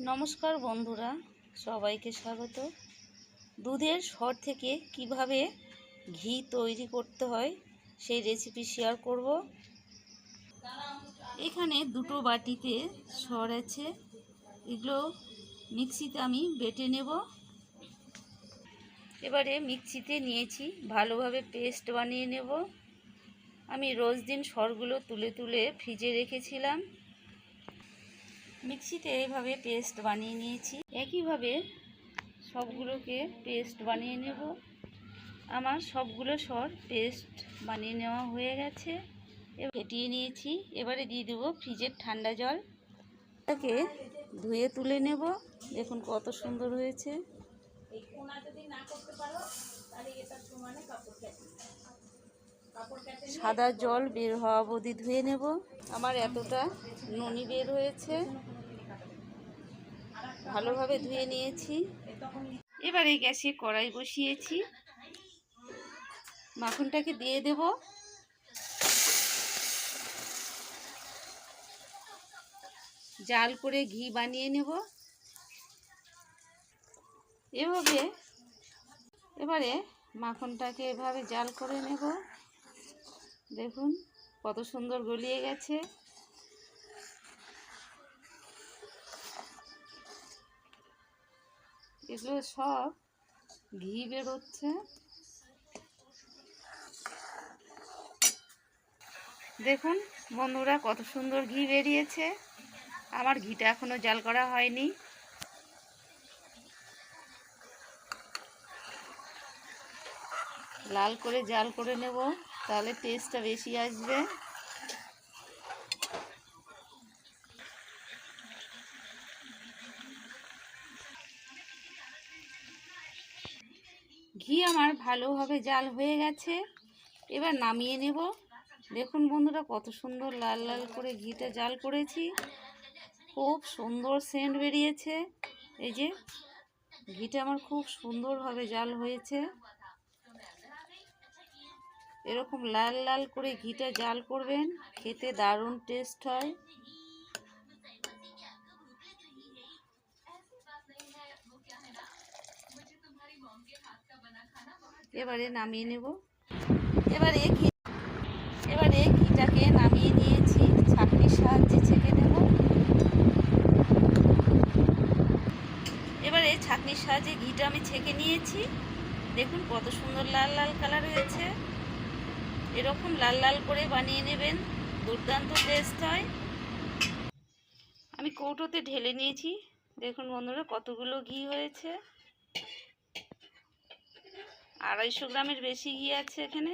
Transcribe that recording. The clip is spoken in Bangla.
নমস্কার বন্ধুরা, সবাইকে স্বাগত। দুধের সর থেকে কীভাবে ঘি তৈরি করতে হয় সেই রেসিপি শেয়ার করব। এখানে দুটো বাটিতে সর আছে, এগুলো মিক্সিতে আমি বেটে নেব। এবারে মিক্সিতে নিয়েছি, ভালোভাবে পেস্ট বানিয়ে নেব। আমি রোজ দিন সরগুলো তুলে তুলে ফ্রিজে রেখেছিলাম। মিক্সিতে এইভাবে পেস্ট বানিয়ে নিয়েছি। একইভাবে সবগুলোকে পেস্ট বানিয়ে নেব। আমার সবগুলো সর পেস্ট বানিয়ে নেওয়া হয়ে গেছে। ফেটিয়ে নিয়েছি। এবারে দিয়ে দেবো ফ্রিজের ঠান্ডা জল। তাকে ধুয়ে তুলে নেব। দেখুন কত সুন্দর হয়েছে। সাদা জল বের হওয়া অবধি ধুয়ে নেব। আমার এতটা ননি বের হয়েছে। ভালোভাবে ধুয়ে নিয়েছি। এবারে গ্যাসে কড়াই বসিয়েছি। মাখনটাকে দিয়ে দেব। জাল করে ঘি বানিয়ে নেব। এভাবে এবারে মাখনটাকে এভাবে জাল করে নেব। দেখুন কত সুন্দর গলিয়ে গেছে। এগুলো সব ঘি বেরোচ্ছে। দেখুন বন্ধুরা কত সুন্দর ঘি বেরিয়েছে। আমার ঘিটা এখনও জাল করা হয়নি। লাল করে জাল করে নেব, তাহলে টেস্টটা বেশি আসবে। ঘি আমার ভালোভাবে জাল হয়ে গেছে। এবার নামিয়ে নেব। দেখুন বন্ধুরা, কত সুন্দর লাল লাল করে ঘিটা জাল করেছি। খুব সুন্দর সেন্ট বেরিয়েছে। এই যে, ঘিটা আমার খুব সুন্দরভাবে জাল হয়েছে। এরকম লাল লাল করে ঘিটা জাল করবেন, খেতে দারুণ টেস্ট হয়। এবারে নামিয়ে নেব। এবারে ঘি, এবারে ঘিটাকে নামিয়ে নিয়েছি। ছাঁকনির সাহায্যে ছেঁকে নেব। এবারে ছাঁকনির সাহায্যে ঘিটা আমি ছেঁকে নিয়েছি। দেখুন কত সুন্দর লাল লাল কালার হয়েছে। এরকম লাল লাল করে বানিয়ে নেবেন। দুর্দান্ত টেস্ট হয়। আমি কৌটোতে ঢেলে নিয়েছি। দেখুন বন্ধুরা কতগুলো ঘি হয়েছে। আড়াইশো গ্রামের বেশি ঘি আছে এখানে?